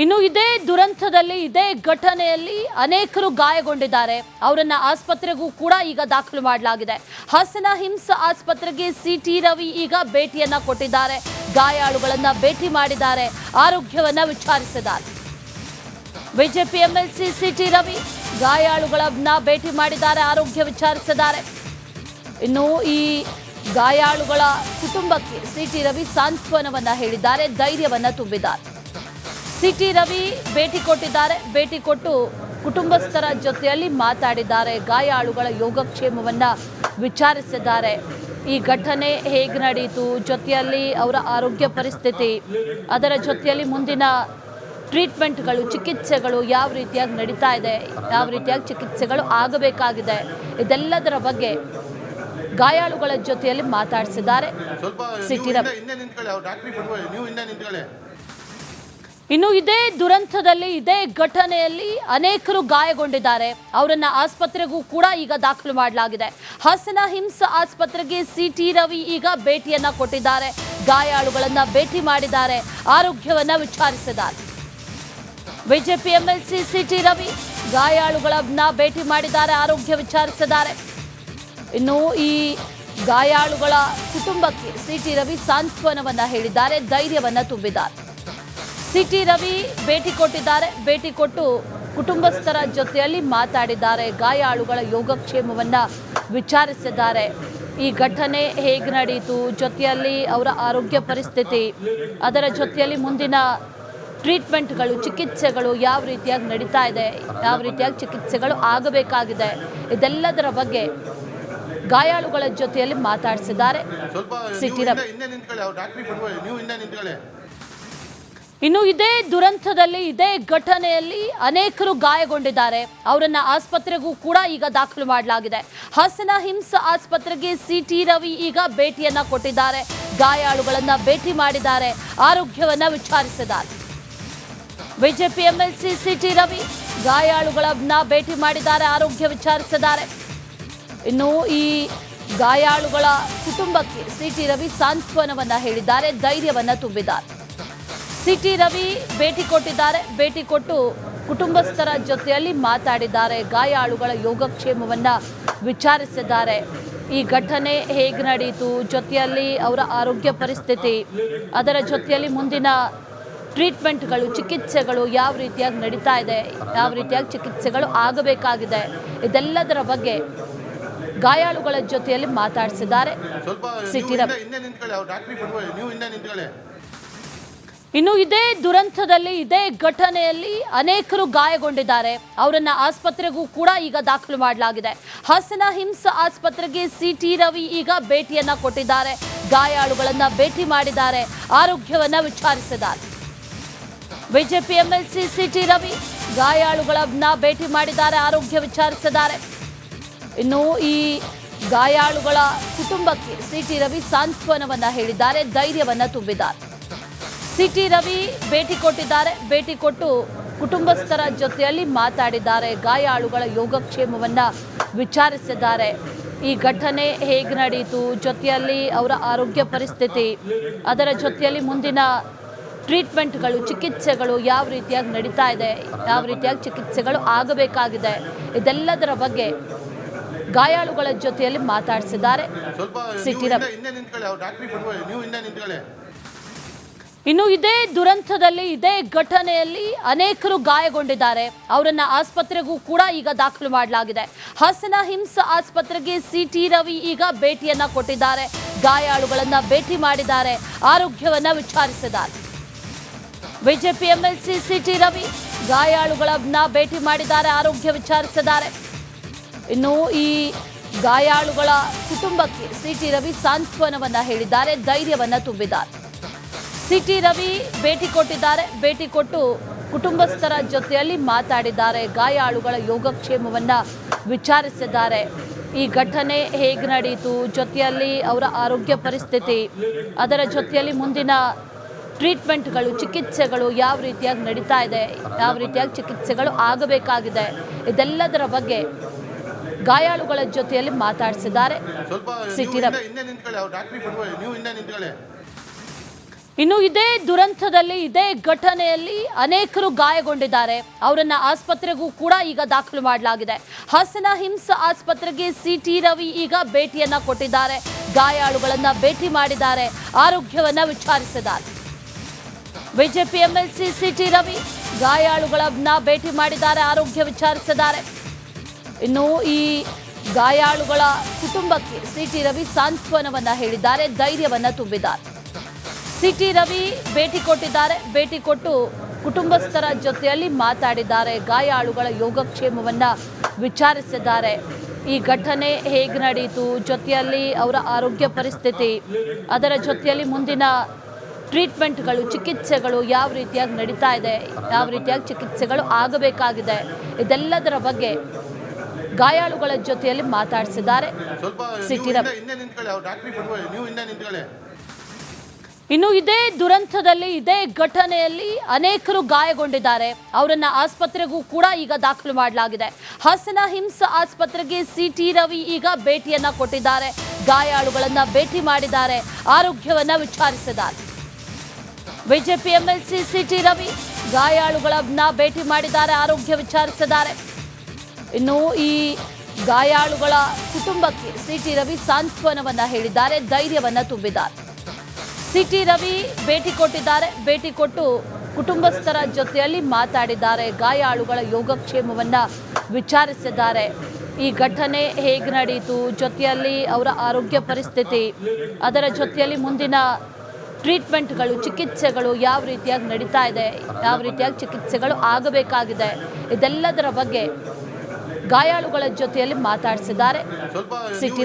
ಇನ್ನು ಇದೇ ದುರಂತದಲ್ಲಿ, ಇದೇ ಘಟನೆಯಲ್ಲಿ ಅನೇಕರು ಗಾಯಗೊಂಡಿದ್ದಾರೆ. ಅವರನ್ನ ಆಸ್ಪತ್ರೆಗೂ ಕೂಡ ಈಗ ದಾಖಲು ಮಾಡಲಾಗಿದೆ. ಹಾಸನ ಹಿಂಸ ಆಸ್ಪತ್ರೆಗೆ ಸಿಟಿ ರವಿ ಈಗ ಭೇಟಿಯನ್ನ ಕೊಟ್ಟಿದ್ದಾರೆ. ಗಾಯಾಳುಗಳನ್ನ ಭೇಟಿ ಮಾಡಿದ್ದಾರೆ. ಆರೋಗ್ಯವನ್ನ ವಿಚಾರಿಸಿದ್ದಾರೆ. BJP MLC C T Ravi ಗಾಯಾಳುಗಳನ್ನ ಭೇಟಿ ಮಾಡಿದ್ದಾರೆ, ಆರೋಗ್ಯ ವಿಚಾರಿಸಿದ್ದಾರೆ. ಇನ್ನು ಈ ಗಾಯಾಳುಗಳ ಕುಟುಂಬಕ್ಕೆ ಸಿಟಿ ರವಿ ಸಾಂತ್ವನವನ್ನ ಹೇಳಿದ್ದಾರೆ, ಧೈರ್ಯವನ್ನ ತುಂಬಿದ್ದಾರೆ. ಸಿಟಿ ರವಿ ಭೇಟಿ ಕೊಟ್ಟಿದ್ದಾರೆ. ಭೇಟಿ ಕೊಟ್ಟು ಕುಟುಂಬಸ್ಥರ ಜೊತೆಯಲ್ಲಿ ಮಾತಾಡಿದ್ದಾರೆ. ಗಾಯಾಳುಗಳ ಯೋಗಕ್ಷೇಮವನ್ನ ವಿಚಾರಿಸಿದ್ದಾರೆ. ಈ ಘಟನೆ ಹೇಗೆ ನಡೆಯಿತು ಜೊತೆಯಲ್ಲಿ ಅವರ ಆರೋಗ್ಯ ಪರಿಸ್ಥಿತಿ ಅದರ ಜೊತೆಯಲ್ಲಿ ಮುಂದಿನ ಟ್ರೀಟ್ಮೆಂಟ್ಗಳು ಚಿಕಿತ್ಸೆಗಳು ಯಾವ ರೀತಿಯಾಗಿ ನಡೀತಾ ಇದೆ? ಯಾವ ರೀತಿಯಾಗಿ ಚಿಕಿತ್ಸೆಗಳು ಆಗಬೇಕಾಗಿದೆ? ಇದೆಲ್ಲದರ ಬಗ್ಗೆ ಗಾಯಾಳುಗಳ ಜೊತೆಯಲ್ಲಿ ಮಾತಾಡಿಸಿದ್ದಾರೆ. ಸಿಟಿ ಸಿಟಿ ಇನ್ನು ಇದೇ ದುರಂತದಲ್ಲಿ, ಇದೇ ಘಟನೆಯಲ್ಲಿ ಅನೇಕರು ಗಾಯಗೊಂಡಿದ್ದಾರೆ. ಅವರನ್ನ ಆಸ್ಪತ್ರೆಗೂ ಕೂಡ ಈಗ ದಾಖಲು ಮಾಡಲಾಗಿದೆ. ಹಾಸನ ಹಿಂಸ ಆಸ್ಪತ್ರೆಗೆ ಸಿಟಿ ರವಿ ಈಗ ಭೇಟಿಯನ್ನ ಕೊಟ್ಟಿದ್ದಾರೆ. ಗಾಯಾಳುಗಳನ್ನ ಭೇಟಿ ಮಾಡಿದ್ದಾರೆ. ಆರೋಗ್ಯವನ್ನ ವಿಚಾರಿಸಿದ್ದಾರೆ. BJP MLC C T Ravi ಗಾಯಾಳುಗಳನ್ನ ಭೇಟಿ ಮಾಡಿದ್ದಾರೆ, ಆರೋಗ್ಯ ವಿಚಾರಿಸಿದ್ದಾರೆ. ಇನ್ನು ಈ ಗಾಯಾಳುಗಳ ಕುಟುಂಬಕ್ಕೆ ಸಿಟಿ ರವಿ ಸಾಂತ್ವನವನ್ನ ಹೇಳಿದ್ದಾರೆ, ಧೈರ್ಯವನ್ನ ತುಂಬಿದ್ದಾರೆ. ಸಿಟಿ ರವಿ ಭೇಟಿ ಕೊಟ್ಟಿದ್ದಾರೆ. ಭೇಟಿ ಕೊಟ್ಟು ಕುಟುಂಬಸ್ಥರ ಜೊತೆಯಲ್ಲಿ ಮಾತಾಡಿದ್ದಾರೆ. ಗಾಯಾಳುಗಳ ಯೋಗಕ್ಷೇಮವನ್ನ ವಿಚಾರಿಸಿದ್ದಾರೆ. ಈ ಘಟನೆ ಹೇಗೆ ನಡೆಯಿತು ಜೊತೆಯಲ್ಲಿ ಅವರ ಆರೋಗ್ಯ ಪರಿಸ್ಥಿತಿ ಅದರ ಜೊತೆಯಲ್ಲಿ ಮುಂದಿನ ಟ್ರೀಟ್ಮೆಂಟ್ಗಳು ಚಿಕಿತ್ಸೆಗಳು ಯಾವ ರೀತಿಯಾಗಿ ನಡೀತಾ ಇದೆ? ಯಾವ ರೀತಿಯಾಗಿ ಚಿಕಿತ್ಸೆಗಳು ಆಗಬೇಕಾಗಿದೆ? ಇದೆಲ್ಲದರ ಬಗ್ಗೆ ಗಾಯಾಳುಗಳ ಜೊತೆಯಲ್ಲಿ ಮಾತಾಡಿಸಿದ್ದಾರೆ. ಸಿಟಿ ಸಿಟಿ ಇನ್ನು ಇದೇ ದುರಂತದಲ್ಲಿ, ಇದೇ ಘಟನೆಯಲ್ಲಿ ಅನೇಕರು ಗಾಯಗೊಂಡಿದ್ದಾರೆ. ಅವರನ್ನ ಆಸ್ಪತ್ರೆಗೂ ಕೂಡ ಈಗ ದಾಖಲು ಮಾಡಲಾಗಿದೆ. ಹಾಸನ ಹಿಂಸ ಆಸ್ಪತ್ರೆಗೆ ಸಿಟಿ ರವಿ ಈಗ ಭೇಟಿಯನ್ನ ಕೊಟ್ಟಿದ್ದಾರೆ. ಗಾಯಾಳುಗಳನ್ನ ಭೇಟಿ ಮಾಡಿದ್ದಾರೆ. ಆರೋಗ್ಯವನ್ನ ವಿಚಾರಿಸಿದ್ದಾರೆ. BJP MLC C T Ravi ಗಾಯಾಳುಗಳನ್ನ ಭೇಟಿ ಮಾಡಿದ್ದಾರೆ, ಆರೋಗ್ಯ ವಿಚಾರಿಸಿದ್ದಾರೆ. ಇನ್ನು ಈ ಗಾಯಾಳುಗಳ ಕುಟುಂಬಕ್ಕೆ ಸಿಟಿ ರವಿ ಸಾಂತ್ವನವನ್ನ ಹೇಳಿದ್ದಾರೆ, ಧೈರ್ಯವನ್ನ ತುಂಬಿದ್ದಾರೆ. ಸಿಟಿ ರವಿ ಭೇಟಿ ಕೊಟ್ಟಿದ್ದಾರೆ. ಭೇಟಿ ಕೊಟ್ಟು ಕುಟುಂಬಸ್ಥರ ಜೊತೆಯಲ್ಲಿ ಮಾತಾಡಿದ್ದಾರೆ. ಗಾಯಾಳುಗಳ ಯೋಗಕ್ಷೇಮವನ್ನ ವಿಚಾರಿಸಿದ್ದಾರೆ. ಈ ಘಟನೆ ಹೇಗೆ ನಡೆಯಿತು ಜೊತೆಯಲ್ಲಿ ಅವರ ಆರೋಗ್ಯ ಪರಿಸ್ಥಿತಿ ಅದರ ಜೊತೆಯಲ್ಲಿ ಮುಂದಿನ ಟ್ರೀಟ್ಮೆಂಟ್ಗಳು ಚಿಕಿತ್ಸೆಗಳು ಯಾವ ರೀತಿಯಾಗಿ ನಡೀತಾ ಇದೆ? ಯಾವ ರೀತಿಯಾಗಿ ಚಿಕಿತ್ಸೆಗಳು ಆಗಬೇಕಾಗಿದೆ? ಇದೆಲ್ಲದರ ಬಗ್ಗೆ ಗಾಯಾಳುಗಳ ಜೊತೆಯಲ್ಲಿ ಮಾತಾಡಿಸಿದ್ದಾರೆ. ಸಿಟಿ ರವಿ. ಇನ್ನು ಇದೇ ದುರಂತದಲ್ಲಿ, ಇದೇ ಘಟನೆಯಲ್ಲಿ ಅನೇಕರು ಗಾಯಗೊಂಡಿದ್ದಾರೆ. ಅವರನ್ನ ಆಸ್ಪತ್ರೆಗೂ ಕೂಡ ಈಗ ದಾಖಲು ಮಾಡಲಾಗಿದೆ. ಹಾಸನ ಹಿಂಸ ಆಸ್ಪತ್ರೆಗೆ ಸಿಟಿ ರವಿ ಈಗ ಭೇಟಿಯನ್ನ ಕೊಟ್ಟಿದ್ದಾರೆ. ಗಾಯಾಳುಗಳನ್ನ ಭೇಟಿ ಮಾಡಿದ್ದಾರೆ. ಆರೋಗ್ಯವನ್ನ ವಿಚಾರಿಸಿದ್ದಾರೆ. BJP MLC C T Ravi ಗಾಯಾಳುಗಳನ್ನ ಭೇಟಿ ಮಾಡಿದ್ದಾರೆ, ಆರೋಗ್ಯ ವಿಚಾರಿಸಿದ್ದಾರೆ. ಇನ್ನು ಈ ಗಾಯಾಳುಗಳ ಕುಟುಂಬಕ್ಕೆ ಸಿಟಿ ರವಿ ಸಾಂತ್ವನವನ್ನ ಹೇಳಿದ್ದಾರೆ, ಧೈರ್ಯವನ್ನ ತುಂಬಿದ್ದಾರೆ. ಸಿಟಿ ರವಿ ಭೇಟಿ ಕೊಟ್ಟಿದ್ದಾರೆ. ಭೇಟಿ ಕೊಟ್ಟು ಕುಟುಂಬಸ್ಥರ ಜೊತೆಯಲ್ಲಿ ಮಾತಾಡಿದ್ದಾರೆ. ಗಾಯಾಳುಗಳ ಯೋಗಕ್ಷೇಮವನ್ನು ವಿಚಾರಿಸಿದ್ದಾರೆ. ಈ ಘಟನೆ ಹೇಗೆ ನಡೆಯಿತು ಜೊತೆಯಲ್ಲಿ ಅವರ ಆರೋಗ್ಯ ಪರಿಸ್ಥಿತಿ ಅದರ ಜೊತೆಯಲ್ಲಿ ಮುಂದಿನ ಟ್ರೀಟ್ಮೆಂಟ್ಗಳು ಚಿಕಿತ್ಸೆಗಳು ಯಾವ ರೀತಿಯಾಗಿ ನಡೀತಾ ಇದೆ? ಯಾವ ರೀತಿಯಾಗಿ ಚಿಕಿತ್ಸೆಗಳು ಆಗಬೇಕಾಗಿದೆ? ಇದೆಲ್ಲದರ ಬಗ್ಗೆ ಗಾಯಾಳುಗಳ ಜೊತೆಯಲ್ಲಿ ಮಾತಾಡಿಸಿದ್ದಾರೆ. ಸಿಟಿ ರವಿ. ಇನ್ನು ಇದೇ ದುರಂತದಲ್ಲಿ, ಇದೇ ಘಟನೆಯಲ್ಲಿ ಅನೇಕರು ಗಾಯಗೊಂಡಿದ್ದಾರೆ. ಅವರನ್ನ ಆಸ್ಪತ್ರೆಗೂ ಕೂಡ ಈಗ ದಾಖಲು ಮಾಡಲಾಗಿದೆ. ಹಾಸನ ಹಿಂಸ ಆಸ್ಪತ್ರೆಗೆ ಸಿಟಿ ರವಿ ಈಗ ಭೇಟಿಯನ್ನ ಕೊಟ್ಟಿದ್ದಾರೆ. ಗಾಯಾಳುಗಳನ್ನ ಭೇಟಿ ಮಾಡಿದ್ದಾರೆ. ಆರೋಗ್ಯವನ್ನ ವಿಚಾರಿಸಿದ್ದಾರೆ. BJP MLC C T Ravi ಗಾಯಾಳುಗಳನ್ನ ಭೇಟಿ ಮಾಡಿದ್ದಾರೆ, ಆರೋಗ್ಯ ವಿಚಾರಿಸಿದ್ದಾರೆ. ಇನ್ನು ಈ ಗಾಯಾಳುಗಳ ಕುಟುಂಬಕ್ಕೆ ಸಿಟಿ ರವಿ ಸಾಂತ್ವನವನ್ನ ಹೇಳಿದ್ದಾರೆ, ಧೈರ್ಯವನ್ನ ತುಂಬಿದ್ದಾರೆ. ಸಿಟಿ ರವಿ ಭೇಟಿ ಕೊಟ್ಟಿದ್ದಾರೆ. ಭೇಟಿ ಕೊಟ್ಟು ಕುಟುಂಬಸ್ಥರ ಜೊತೆಯಲ್ಲಿ ಮಾತಾಡಿದ್ದಾರೆ. ಗಾಯಾಳುಗಳ ಯೋಗಕ್ಷೇಮವನ್ನು ವಿಚಾರಿಸಿದ್ದಾರೆ. ಈ ಘಟನೆ ಹೇಗೆ ನಡೆಯಿತು ಜೊತೆಯಲ್ಲಿ ಅವರ ಆರೋಗ್ಯ ಪರಿಸ್ಥಿತಿ ಅದರ ಜೊತೆಯಲ್ಲಿ ಮುಂದಿನ ಟ್ರೀಟ್ಮೆಂಟ್ಗಳು ಚಿಕಿತ್ಸೆಗಳು ಯಾವ ರೀತಿಯಾಗಿ ನಡೀತಾ ಇದೆ? ಯಾವ ರೀತಿಯಾಗಿ ಚಿಕಿತ್ಸೆಗಳು ಆಗಬೇಕಾಗಿದೆ? ಇದೆಲ್ಲದರ ಬಗ್ಗೆ ಗಾಯಾಳುಗಳ ಜೊತೆಯಲ್ಲಿ ಮಾತಾಡಿಸಿದ್ದಾರೆ. ಸಿಟಿ ಸಿಟಿ ಇನ್ನು ಇದೇ ದುರಂತದಲ್ಲಿ, ಇದೇ ಘಟನೆಯಲ್ಲಿ ಅನೇಕರು ಗಾಯಗೊಂಡಿದ್ದಾರೆ. ಅವರನ್ನ ಆಸ್ಪತ್ರೆಗೂ ಕೂಡ ಈಗ ದಾಖಲು ಮಾಡಲಾಗಿದೆ. ಹಾಸನ ಹಿಂಸ ಆಸ್ಪತ್ರೆಗೆ ಸಿಟಿ ರವಿ ಈಗ ಭೇಟಿಯನ್ನ ಕೊಟ್ಟಿದ್ದಾರೆ. ಗಾಯಾಳುಗಳನ್ನ ಭೇಟಿ ಮಾಡಿದ್ದಾರೆ. ಆರೋಗ್ಯವನ್ನ ವಿಚಾರಿಸಿದ್ದಾರೆ. BJP MLC C T Ravi ಗಾಯಾಳುಗಳನ್ನ ಭೇಟಿ ಮಾಡಿದ್ದಾರೆ, ಆರೋಗ್ಯ ವಿಚಾರಿಸಿದ್ದಾರೆ. ಇನ್ನು ಈ ಗಾಯಾಳುಗಳ ಕುಟುಂಬಕ್ಕೆ ಸಿಟಿ ರವಿ ಸಾಂತ್ವನವನ್ನ ಹೇಳಿದ್ದಾರೆ, ಧೈರ್ಯವನ್ನ ತುಂಬಿದ್ದಾರೆ. ಸಿಟಿ ರವಿ ಭೇಟಿ ಕೊಟ್ಟಿದ್ದಾರೆ. ಭೇಟಿ ಕೊಟ್ಟು ಕುಟುಂಬಸ್ಥರ ಜೊತೆಯಲ್ಲಿ ಮಾತಾಡಿದ್ದಾರೆ. ಗಾಯಾಳುಗಳ ಯೋಗಕ್ಷೇಮವನ್ನ ವಿಚಾರಿಸಿದ್ದಾರೆ. ಈ ಘಟನೆ ಹೇಗೆ ನಡೆಯಿತು ಜೊತೆಯಲ್ಲಿ ಅವರ ಆರೋಗ್ಯ ಪರಿಸ್ಥಿತಿ ಅದರ ಜೊತೆಯಲ್ಲಿ ಮುಂದಿನ ಟ್ರೀಟ್ಮೆಂಟ್ಗಳು ಚಿಕಿತ್ಸೆಗಳು ಯಾವ ರೀತಿಯಾಗಿ ನಡೀತಾ ಇದೆ? ಯಾವ ರೀತಿಯಾಗಿ ಚಿಕಿತ್ಸೆಗಳು ಆಗಬೇಕಾಗಿದೆ? ಇದೆಲ್ಲದರ ಬಗ್ಗೆ ಗಾಯಾಳುಗಳ ಜೊತೆಯಲ್ಲಿ ಮಾತಾಡಿಸಿದ್ದಾರೆ. ಸಿಟಿ ಸಿಟಿ ಇನ್ನು ಇದೇ ದುರಂತದಲ್ಲಿ, ಇದೇ ಘಟನೆಯಲ್ಲಿ ಅನೇಕರು ಗಾಯಗೊಂಡಿದ್ದಾರೆ. ಅವರನ್ನ ಆಸ್ಪತ್ರೆಗೂ ಕೂಡ ಈಗ ದಾಖಲು ಮಾಡಲಾಗಿದೆ. ಹಾಸನ ಹಿಂಸ ಆಸ್ಪತ್ರೆಗೆ ಸಿಟಿ ರವಿ ಈಗ ಭೇಟಿಯನ್ನ ಕೊಟ್ಟಿದ್ದಾರೆ. ಗಾಯಾಳುಗಳನ್ನ ಭೇಟಿ ಮಾಡಿದ್ದಾರೆ. ಆರೋಗ್ಯವನ್ನ ವಿಚಾರಿಸಿದ್ದಾರೆ. BJP MLC C T Ravi ಗಾಯಾಳುಗಳನ್ನ ಭೇಟಿ ಮಾಡಿದ್ದಾರೆ, ಆರೋಗ್ಯ ವಿಚಾರಿಸಿದ್ದಾರೆ. ಇನ್ನು ಈ ಗಾಯಾಳುಗಳ ಕುಟುಂಬಕ್ಕೆ ಸಿಟಿ ರವಿ ಸಾಂತ್ವನವನ್ನ ಹೇಳಿದ್ದಾರೆ, ಧೈರ್ಯವನ್ನ ತುಂಬಿದ್ದಾರೆ. ಸಿಟಿ ರವಿ ಭೇಟಿ ಕೊಟ್ಟಿದ್ದಾರೆ. ಭೇಟಿ ಕೊಟ್ಟು ಕುಟುಂಬಸ್ಥರ ಜೊತೆಯಲ್ಲಿ ಮಾತಾಡಿದ್ದಾರೆ. ಗಾಯಾಳುಗಳ ಯೋಗಕ್ಷೇಮವನ್ನ ವಿಚಾರಿಸಿದ್ದಾರೆ. ಈ ಘಟನೆ ಹೇಗೆ ನಡೆಯಿತು ಜೊತೆಯಲ್ಲಿ ಅವರ ಆರೋಗ್ಯ ಪರಿಸ್ಥಿತಿ ಅದರ ಜೊತೆಯಲ್ಲಿ ಮುಂದಿನ ಟ್ರೀಟ್ಮೆಂಟ್ಗಳು ಚಿಕಿತ್ಸೆಗಳು ಯಾವ ರೀತಿಯಾಗಿ ನಡೀತಾ ಇದೆ? ಯಾವ ರೀತಿಯಾಗಿ ಚಿಕಿತ್ಸೆಗಳು ಆಗಬೇಕಾಗಿದೆ? ಇದೆಲ್ಲದರ ಬಗ್ಗೆ ಗಾಯಾಳುಗಳ ಜೊತೆಯಲ್ಲಿ ಮಾತಾಡಿಸಿದ್ದಾರೆ. ಸಿಟಿ ಸಿಟಿ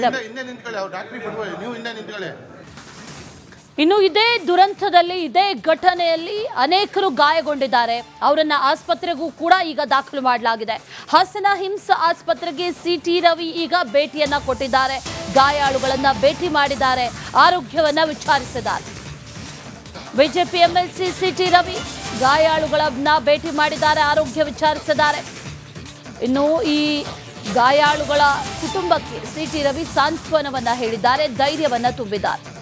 ಇನ್ನು ಇದೇ ದುರಂತದಲ್ಲಿ, ಇದೇ ಘಟನೆಯಲ್ಲಿ ಅನೇಕರು ಗಾಯಗೊಂಡಿದ್ದಾರೆ. ಅವರನ್ನ ಆಸ್ಪತ್ರೆಗೂ ಕೂಡ ಈಗ ದಾಖಲು ಮಾಡಲಾಗಿದೆ. ಹಾಸನ ಹಿಂಸ ಆಸ್ಪತ್ರೆಗೆ ಸಿಟಿ ರವಿ ಈಗ ಭೇಟಿಯನ್ನ ಕೊಟ್ಟಿದ್ದಾರೆ. ಗಾಯಾಳುಗಳನ್ನ ಭೇಟಿ ಮಾಡಿದ್ದಾರೆ. ಆರೋಗ್ಯವನ್ನ ವಿಚಾರಿಸಿದ್ದಾರೆ. BJP MLC C T Ravi ಗಾಯಾಳುಗಳನ್ನ ಭೇಟಿ ಮಾಡಿದ್ದಾರೆ, ಆರೋಗ್ಯ ವಿಚಾರಿಸಿದ್ದಾರೆ. ಇನ್ನು ಈ ಗಾಯಾಳುಗಳ ಕುಟುಂಬಕ್ಕೆ ಸಿಟಿ ರವಿ ಸಾಂತ್ವನವನ್ನ ಹೇಳಿದ್ದಾರೆ, ಧೈರ್ಯವನ್ನ ತುಂಬಿದ್ದಾರೆ.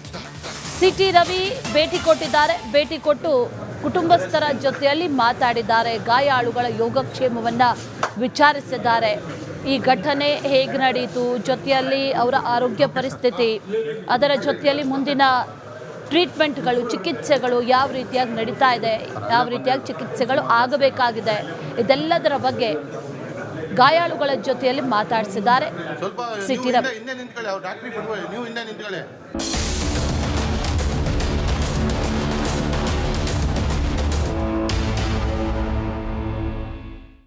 ಸಿಟಿ ರವಿ ಭೇಟಿ ಕೊಟ್ಟಿದ್ದಾರೆ. ಭೇಟಿ ಕೊಟ್ಟು ಕುಟುಂಬಸ್ಥರ ಜೊತೆಯಲ್ಲಿ ಮಾತಾಡಿದ್ದಾರೆ. ಗಾಯಾಳುಗಳ ಯೋಗಕ್ಷೇಮವನ್ನ ವಿಚಾರಿಸಿದ್ದಾರೆ. ಈ ಘಟನೆ ಹೇಗೆ ನಡೆಯಿತು ಜೊತೆಯಲ್ಲಿ ಅವರ ಆರೋಗ್ಯ ಪರಿಸ್ಥಿತಿ ಅದರ ಜೊತೆಯಲ್ಲಿ ಮುಂದಿನ ಟ್ರೀಟ್ಮೆಂಟ್ಗಳು ಚಿಕಿತ್ಸೆಗಳು ಯಾವ ರೀತಿಯಾಗಿ ನಡೀತಾ ಇದೆ? ಯಾವ ರೀತಿಯಾಗಿ ಚಿಕಿತ್ಸೆಗಳು ಆಗಬೇಕಾಗಿದೆ? ಇದೆಲ್ಲದರ ಬಗ್ಗೆ ಗಾಯಾಳುಗಳ ಜೊತೆಯಲ್ಲಿ ಮಾತಾಡಿಸಿದ್ದಾರೆ. ಸಿಟಿ ರವಿ.